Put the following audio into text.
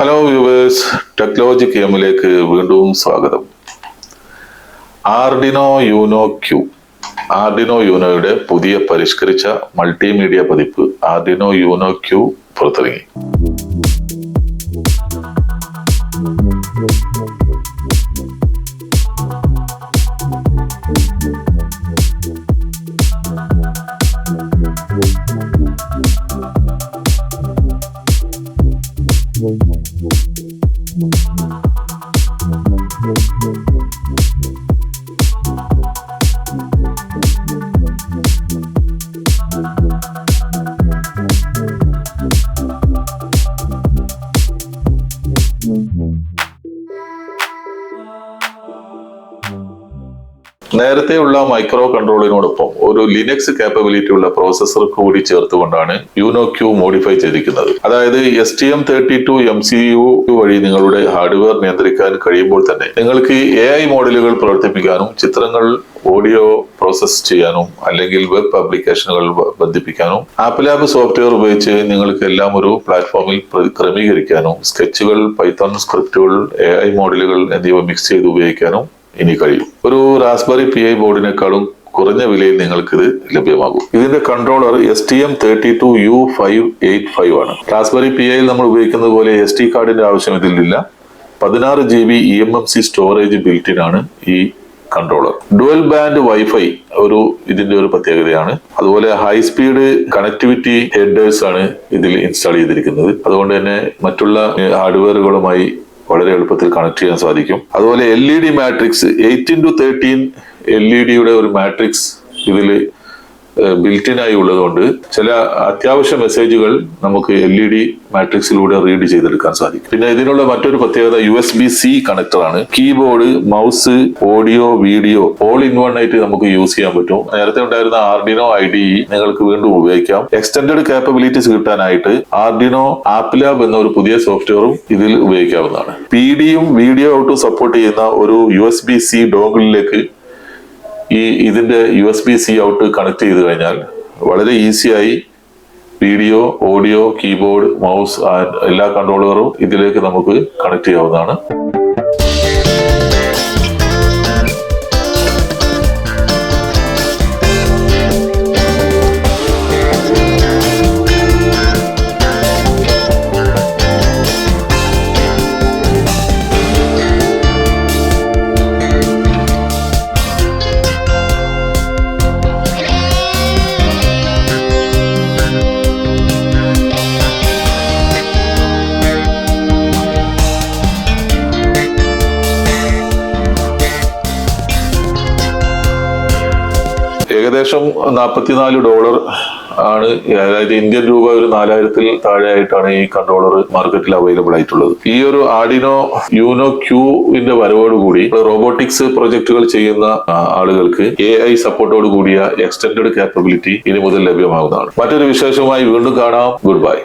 Hello viewers technology കേമിലേക്ക് വീണ്ടും സ്വാഗതം. ആർഡിനോ യൂനോ ക്യൂ ആർഡിനോ യൂനോയുടെ പുതിയ പരിഷ്കരിച്ച മൾട്ടിമീഡിയ പതിപ്പ് ആർഡിനോ യൂനോ ക്യൂ പുറത്തിറങ്ങി. Thank you. നേരത്തെയുള്ള മൈക്രോ കൺട്രോളിനോടൊപ്പം ഒരു ലിനക്സ് കേപ്പബിലിറ്റി ഉള്ള പ്രോസസ്സർ കൂടി ചേർത്തുകൊണ്ടാണ് യൂനോ ക്യൂ മോഡിഫൈ ചെയ്തിരിക്കുന്നത്. അതായത് S T M thirty two M C U വഴി നിങ്ങളുടെ ഹാർഡ്വെയർ നിയന്ത്രിക്കാൻ കഴിയുമ്പോൾ തന്നെ നിങ്ങൾക്ക് എ ഐ മോഡലുകൾ പ്രവർത്തിപ്പിക്കാനും ചിത്രങ്ങൾ ഓഡിയോ പ്രോസസ് ചെയ്യാനും അല്ലെങ്കിൽ വെബ് ആപ്ലിക്കേഷനുകൾ ബന്ധിപ്പിക്കാനും ആപ്പ് ലാബ് സോഫ്റ്റ്വെയർ ഉപയോഗിച്ച് നിങ്ങൾക്ക് എല്ലാം ഒരു പ്ലാറ്റ്ഫോമിൽ ക്രമീകരിക്കാനും സ്കെച്ചുകൾ പൈത്തോൺ സ്ക്രിപ്റ്റുകൾ എ ഐ മോഡലുകൾ എന്നിവ മിക്സ് ചെയ്ത് ഉപയോഗിക്കാനും ഇനി കഴിയും. ഒരു റാസ്ബെറി പി ഐ ബോർഡിനേക്കാളും കുറഞ്ഞ വിലയിൽ നിങ്ങൾക്ക് ഇത് ലഭ്യമാകും. ഇതിന്റെ controller S T M thirty two U five eight five ആണ്. റാസ്ബെറി പി ഐയിൽ നമ്മൾ ഉപയോഗിക്കുന്ന പോലെ എസ് ടി കാർഡിന്റെ ആവശ്യം ഇതിലില്ല. പതിനാറ് G B E M M C storage built in ആണ് ഈ കൺട്രോളർ ഡുവൽ ബാൻഡ് വൈഫൈ ഒരു ഇതിന്റെ ഒരു പ്രത്യേകതയാണ്. അതുപോലെ ഹൈ സ്പീഡ് കണക്ടിവിറ്റി ഹെഡേഴ്സ് ആണ് ഇതിൽ ഇൻസ്റ്റാൾ ചെയ്തിരിക്കുന്നത്. അതുകൊണ്ട് തന്നെ മറ്റുള്ള ഹാർഡ്വെയറുകളുമായി വളരെ എളുപ്പത്തിൽ കണക്ട് ചെയ്യാൻ സാധിക്കും. അതുപോലെ L E D matrix eighteen to thirteen L E ഡിയുടെ ഒരു മാട്രിക്സ് ഇതിൽ ബിൽറ്റിനായി ഉള്ളതുകൊണ്ട് ചില അത്യാവശ്യ മെസ്സേജുകൾ നമുക്ക് എൽ ഇ ഡി മാട്രിക്സിലൂടെ റീഡ് ചെയ്തെടുക്കാൻ സാധിക്കും. പിന്നെ ഇതിനുള്ള മറ്റൊരു പ്രത്യേകത U S B C കണക്ടറാണ് keyboard mouse audio video all in one ആയിട്ട് നമുക്ക് യൂസ് ചെയ്യാൻ പറ്റും. നേരത്തെ ഉണ്ടായിരുന്ന ആർഡിനോ ഐ ഡി നിങ്ങൾക്ക് വീണ്ടും ഉപയോഗിക്കാം. എക്സ്റ്റൻഡഡ് കാപ്പബിലിറ്റീസ് കിട്ടാനായിട്ട് ആർഡിനോ ആപ്പ് ലാബ് എന്ന ഒരു പുതിയ സോഫ്റ്റ്വെയറും ഇതിൽ ഉപയോഗിക്കാവുന്നതാണ്. പി ഡിയും വീഡിയോ ഔട്ടും സപ്പോർട്ട് ചെയ്യുന്ന ഒരു യു എസ് ബി സി ഡോഗിലേക്ക് ഈ ഇതിന്റെ U S B C out connect ചെയ്ത് കഴിഞ്ഞാൽ വളരെ ഈസിയായി വീഡിയോ ഓഡിയോ കീബോർഡ് മൗസ് എല്ലാ കൺട്രോളറും ഇതിലേക്ക് നമുക്ക് കണക്ട് ചെയ്യാവുന്നതാണ്. ഏകദേശം നാൽപ്പത്തിനാല് ഡോളർ ആണ് അതായത് ഇന്ത്യൻ രൂപ ഒരു നാലായിരത്തിൽ താഴെയായിട്ടാണ് ഈ കൺട്രോളർ മാർക്കറ്റിൽ അവൈലബിൾ ആയിട്ടുള്ളത്. ഈ ഒരു ആഡിനോ യൂനോ ക്യൂവിന്റെ വരവോടുകൂടി റോബോട്ടിക്സ് പ്രൊജക്ടുകൾ ചെയ്യുന്ന ആളുകൾക്ക് എ ഐ സപ്പോർട്ടോട് കൂടിയ എക്സ്റ്റൻഡ് കാപ്പബിലിറ്റി ഇനി മുതൽ ലഭ്യമാകുന്നതാണ്. മറ്റൊരു വിശേഷമായി വീണ്ടും കാണാം. Good bye.